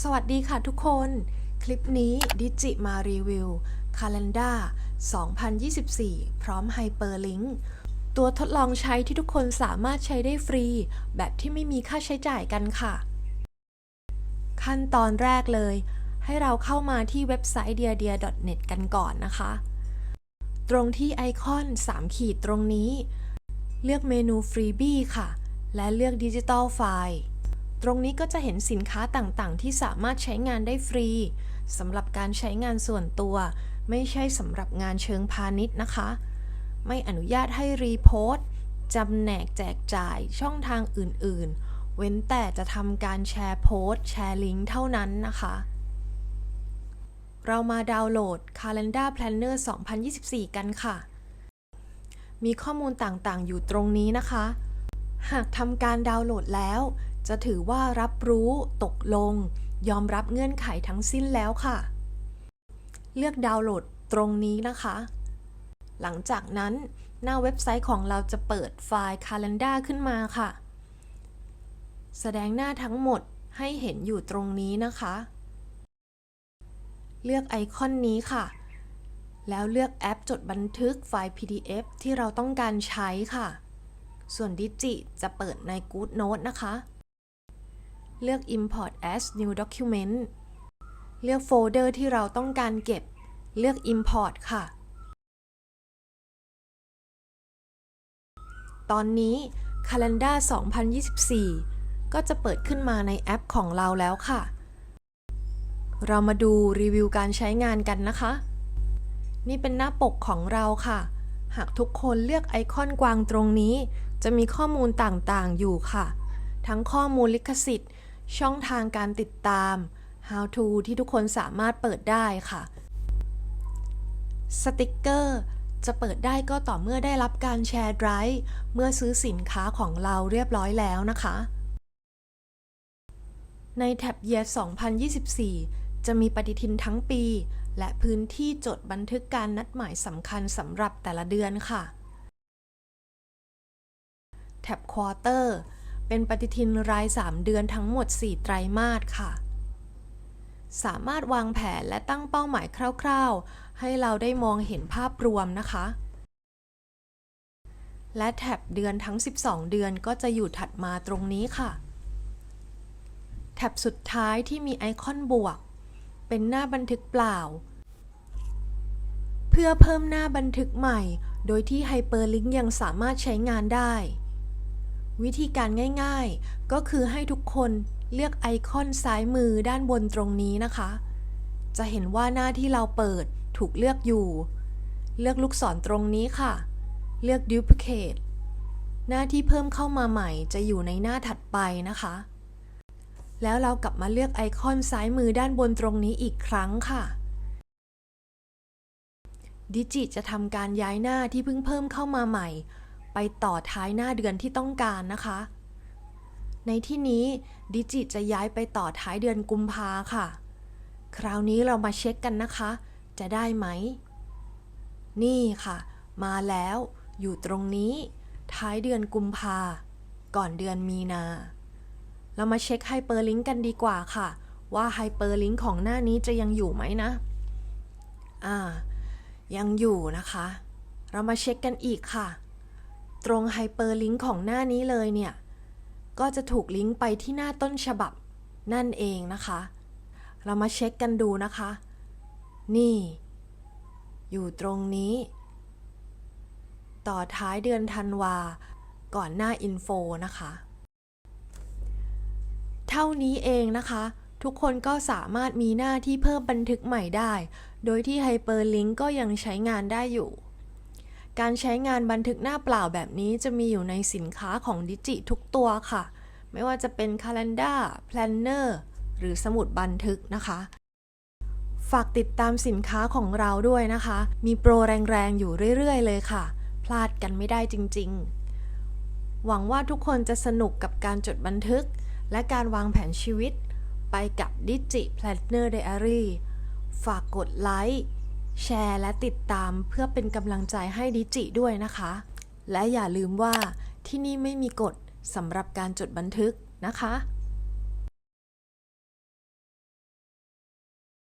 สวัสดีค่ะทุกคน คลิปนี้ดิจิมารีวิว Calendar 2024 พร้อม Hyperlink ตัวทดลองใช้ที่ทุกคนสามารถใช้ได้ฟรี แบบที่ไม่มีค่าใช้จ่ายกันค่ะ ขั้นตอนแรกเลย ให้เราเข้ามาที่เว็บไซต์ d e a d e a n e t กันก่อนนะคะ ตรงที่ไอคอน 3 ขีดตรงนี้ เลือกเมนู Freebie ค่ะ และเลือก Digital File ตรงนี้ก็จะเห็นสินค้าต่างๆ ที่สามารถใช้งานได้ฟรีสำหรับการใช้งานส่วนตัว ไม่ใช่สำหรับงานเชิงพาณิชย์นะคะ ไม่อนุญาตให้รีโพสต์จำแนกแจกจ่ายช่องทางอื่นๆ เว้นแต่จะทำการแชร์โพสต์ แชร์ลิงก์เท่านั้นนะคะ เรามาดาวน์โหลด Calendar Planner 2024 กันค่ะ มีข้อมูลต่างๆ อยู่ตรงนี้นะคะ หากทำการดาวน์โหลดแล้ว จะถือว่ารับรู้ ตกลง ยอมรับเงื่อนไขทั้งสิ้นแล้วค่ะ เลือกดาวน์โหลดตรงนี้นะคะ หลังจากนั้นหน้าเว็บไซต์ของเราจะเปิดไฟล์ Calendar ขึ้นมาค่ะ แสดงหน้าทั้งหมดให้เห็นอยู่ตรงนี้นะคะ เลือกไอคอนนี้ค่ะ แล้วเลือกแอปจดบันทึกไฟล์ PDF ที่เราต้องการใช้ค่ะ ส่วนดิจิจะเปิดใน GoodNote นะคะ เลือก Import as New Document เลือกโฟลเดอร์ที่เราต้องการเก็บ เลือก Import ค่ะ ตอนนี้ Calendar 2024 ก็จะเปิดขึ้นมาในแอปของเราแล้วค่ะ เรามาดูรีวิวการใช้งานกันนะคะ นี่เป็นหน้าปกของเราค่ะ หากทุกคนเลือกไอคอนกวางตรงนี้ จะมีข้อมูลต่างๆอยู่ค่ะ ทั้งข้อมูลลิขสิทธิ์ ช่องทางการติดตาม how to ที่ทุกคนสามารถเปิดได้ค่ะ สติกเกอร์ จะเปิดได้ก็ต่อเมื่อได้รับการแชร์ไดรฟ์เมื่อซื้อสินค้าของเราเรียบร้อยแล้วนะคะ ในแท็บ Year 2024 จะมีปฏิทินทั้งปี และพื้นที่จดบันทึกการนัดหมายสำคัญสำหรับแต่ละเดือนค่ะ แท็บ Quarter เป็นปฏิทินราย 3 เดือนทั้งหมด 4 ไตรมาสค่ะ สามารถวางแผนและตั้งเป้าหมายคร่าวๆ ให้เราได้มองเห็นภาพรวมนะคะ และแท็บเดือนทั้ง 12 เดือนก็จะอยู่ถัดมาตรงนี้ค่ะ แท็บสุดท้ายที่มีไอคอนบวก เป็นหน้าบันทึกเปล่า เพื่อเพิ่มหน้าบันทึกใหม่ โดยที่ไฮเปอร์ลิงก์ยังสามารถใช้งานได้ วิธีการง่ายๆ ก็คือให้ทุกคนเลือกไอคอนซ้ายมือด้านบนตรงนี้นะคะ จะเห็นว่าหน้าที่เราเปิดถูกเลือกอยู่ เลือกลูกศรตรงนี้ค่ะ เลือก Duplicate หน้าที่เพิ่มเข้ามาใหม่จะอยู่ในหน้าถัดไปนะคะ แล้วเรากลับมาเลือกไอคอนซ้ายมือด้านบนตรงนี้อีกครั้งค่ะ ดิจิจะทำการย้ายหน้าที่เพิ่งเพิ่มเข้ามาใหม่ ไปต่อท้ายหน้าเดือนที่ต้องการนะคะ ในที่นี้ดิจิจะย้ายไปต่อท้ายเดือนกุมภาค่ะ คราวนี้เรามาเช็คกันนะคะ จะได้ไหม นี่ค่ะ มาแล้วอยู่ตรงนี้ ท้ายเดือนกุมภาก่อนเดือนมีนา เรามาเช็คไฮเปอร์ลิงก์กันดีกว่าค่ะ ว่าไฮเปอร์ลิงก์ของหน้านี้จะยังอยู่ไหมนะ อ่า ยังอยู่นะคะ เรามาเช็คกันอีกค่ะ ตรงไฮเปอร์ลิงก์ของหน้านี้เลยเนี่ย ก็จะถูกลิงก์ไปที่หน้าต้นฉบับนั่นเองนะคะ เรามาเช็คกันดูนะคะ นี่ อยู่ตรงนี้ ต่อท้ายเดือนธันวา ก่อนหน้าอินโฟนะคะ เท่านี้เองนะคะ ทุกคนก็สามารถมีหน้าที่เพิ่มบันทึกใหม่ได้ โดยที่ Hyperlink ก็ยังใช้งานได้อยู่ การใช้งานบันทึกหน้าเปล่าแบบนี้จะมีอยู่ในสินค้าของดิจิทุกตัวค่ะ ไม่ว่าจะเป็น Calendar Planner หรือสมุดบันทึกนะคะ ฝากติดตามสินค้าของเราด้วยนะคะ มีโปรแรงๆ อยู่เรื่อยๆ เลยค่ะ พลาดกันไม่ได้จริงๆ หวังว่าทุกคนจะสนุกกับการจดบันทึก และการวางแผนชีวิต ไปกับ Digi Planner Diary ฝากกดไลค์ แชร์และติดตามเพื่อเป็นกำลังใจให้ดิจิด้วยนะคะ และอย่าลืมว่าที่นี่ไม่มีกฎสำหรับการจดบันทึกนะคะ